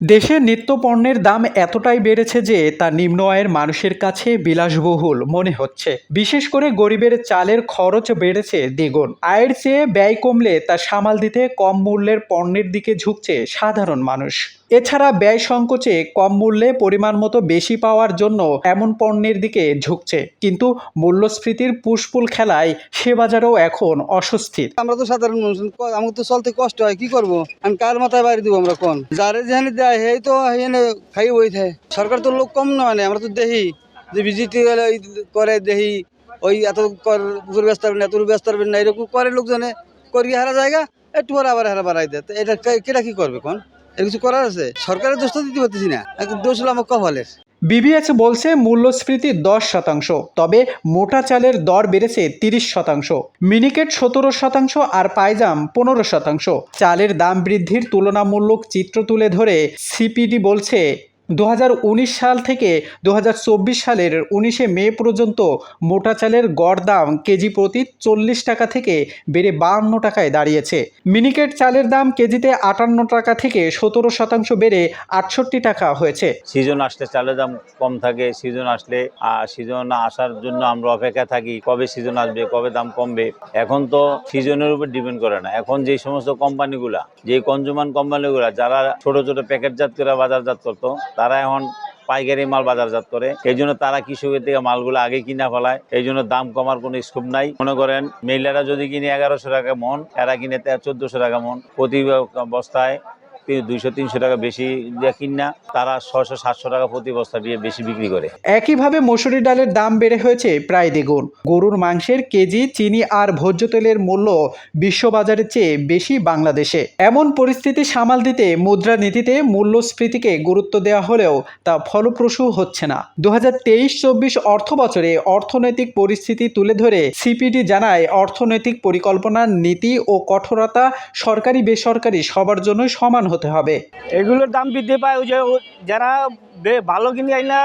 দেশে নিত্য পণ্যের দাম এতটাই বেড়েছে যে তা নিম্ন আয়ের মানুষের কাছে বিলাসবহুল মনে হচ্ছে। বিশেষ করে গরিবের চালের খরচ বেড়েছে দ্বিগুণ। আয়ের চেয়ে ব্যয় কমলে তা সামাল দিতে কম মূল্যের পণ্যের দিকে ঝুঁকছে সাধারণ মানুষ। এছাড়া ব্যয় সংকোচে কম মূল্যে পরিমাণ মতো বেশি পাওয়ার জন্য এমন পণ্যের দিকে ঝুঁকছে। কিন্তু মূল্যস্ফীতির পুষ্পুল খেলায় সে বাজারেও এখন অস্বস্তির। আমরা তো সাধারণ মানুষ, আমাকে তো চলতে কষ্ট হয়, কি করব? আমি কার মাথায় বাড়ি দিব আমরা কোন? যারে যেখানে সেই তো এখানে খাই বই থাকে। সরকার তো লোক কম নয় আমরা তো দেখি যে বিজেপি করে দেখি ওই এত কর উপর ব্যস্ত পারবেন এত ব্যস্ত পারবেন না এরকম করে লোকজনে। করি হারা জায়গা একটু পরে আবার হারা বাড়াই দেয় এটা কেটা কি করবে কোন? এর কিছু করার আছে? সরকারের দোষ তো দিতে পারতেছি না। দোষ হলো আমার কপালের। বিবিএস বলছে মূল্যস্ফীতি দশ শতাংশ, তবে মোটা চালের দর বেড়েছে তিরিশ শতাংশ। মিনিকেট সতেরো শতাংশ আর পায়জাম পনেরো শতাংশ। চালের দাম বৃদ্ধির তুলনামূলক চিত্র তুলে ধরে সিপিডি বলছে দু হাজার উনিশ সাল থেকে দু হাজার চব্বিশ সালের উনিশে মে পর্যন্ত মোটা চালের গড় দাম কেজি প্রতি চল্লিশ টাকা থেকে বেড়ে বাহান্ন টাকায় দাঁড়িয়েছে। মিনিকেট চালের দাম কেজিতে আটান্ন টাকা থেকে সতেরো শতাংশ বেড়ে আটষট্টি টাকা হয়েছে। সিজন আসলে চালের দাম কম থাকে, সিজন আসলে সিজন আসার জন্য আমরা অপেক্ষা থাকি কবে সিজন আসবে, কবে দাম কমবে। এখন তো সিজনের উপর ডিপেন্ড করে না। এখন যে সমস্ত কোম্পানিগুলা যে কনজুমার কোম্পানিগুলা যারা ছোট ছোট প্যাকেটজাত করে বাজারজাত করতো তারা এখন পাইকারি মাল বাজারজাত করে। এই জন্য তারা কৃষকের থেকে মালগুলো আগে কিনা ফেলায়। এই জন্য দাম কমার কোনো স্কোপ নাই। মনে করেন, মহিলারা যদি কিনে এগারোশো টাকা মন, এরা কিনে চোদ্দশো টাকা মন। প্রতি বস্তায় দুইশো, তিনশো টাকা বেশি দিয়ে কিনা তারা ছশো সাতশো টাকা প্রতি বস্তা দিয়ে বেশি বিক্রি করে। একইভাবে মসুরি ডালের দাম বেড়ে হয়েছে প্রায় দ্বিগুণ। গরুর মাংসের কেজি, চিনি আর ভোজ্য তেলের মূল্য বিশ্ববাজারের চেয়ে বেশি বাংলাদেশে। এমন পরিস্থিতি সামাল দিতে মুদ্রানীতিতে মূল্যস্ফীতিকে গুরুত্ব দেওয়া হলেও তা ফলপ্রসূ হচ্ছে না। দু হাজার তেইশ, চব্বিশ অর্থ বছরে অর্থনৈতিক পরিস্থিতি তুলে ধরে সিপিডি জানায় অর্থনৈতিক পরিকল্পনার নীতি ও কঠোরতা সরকারি বেসরকারি সবার জন্য সমান হতে হবে। এগুলোর দাম বৃদ্ধি পায় ওই যে যারা ভালো কিনে আইনা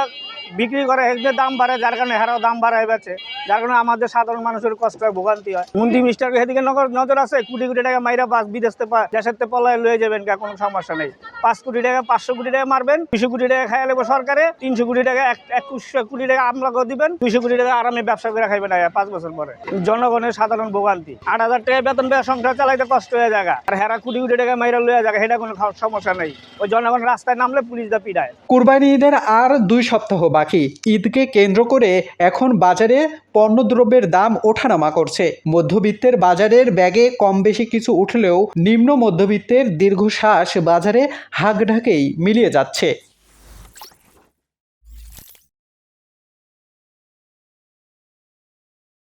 বিক্রি করে এদের দাম বাড়ে, যার কারণে হেরাও দাম বাড়ায় বেছে যার কারণে আমাদের সাধারণ মানুষের কষ্ট হয়, ভোগান্তি হয়। মন্ত্রী মিস্টার এদিকে নগর নজর আছে? কোটি কোটি টাকা মাইরা পাস বিদেশ থেকে পা- দেশের পলায় লয়ে যাবেন কোনো সমস্যা নেই। পাঁচ কোটি টাকা, পাঁচশো কোটি টাকা মারবেন, দুশো কোটি টাকা খাইয়া নেব সরকারে, তিনশো কোটি টাকা, এক একুশশো কোটি টাকা আমলাকে দিবেন দুইশো কোটি টাকা আরামে ব্যবসা করে খাইবেন পাঁচ বছর পরে। জনগণের সাধারণ ভোগান্তি। আট হাজার টাকা বেতন পেয়ে সংসার চালাইতে কষ্ট হয়ে যায় আর হেরা কোটি কোটি টাকা মাইরা লয়ে যায় সেটা কোনো সমস্যা নেই। ওই জনগণ রাস্তায় নামলে পুলিশ দা পিড়ায় কুরবানি ঈদের আর দুই সপ্তাহ বাকি। ঈদকে কেন্দ্র করে এখন বাজারে পণ্যদ্রব্যের দাম ওঠানামা করছে। মধ্যবিত্তের বাজারের ব্যাগে কম বেশি কিছু উঠলেও নিম্ন মধ্যবিত্তের দীর্ঘশ্বাস বাজারে হাঁক ঢাকেই মিলিয়ে যাচ্ছে।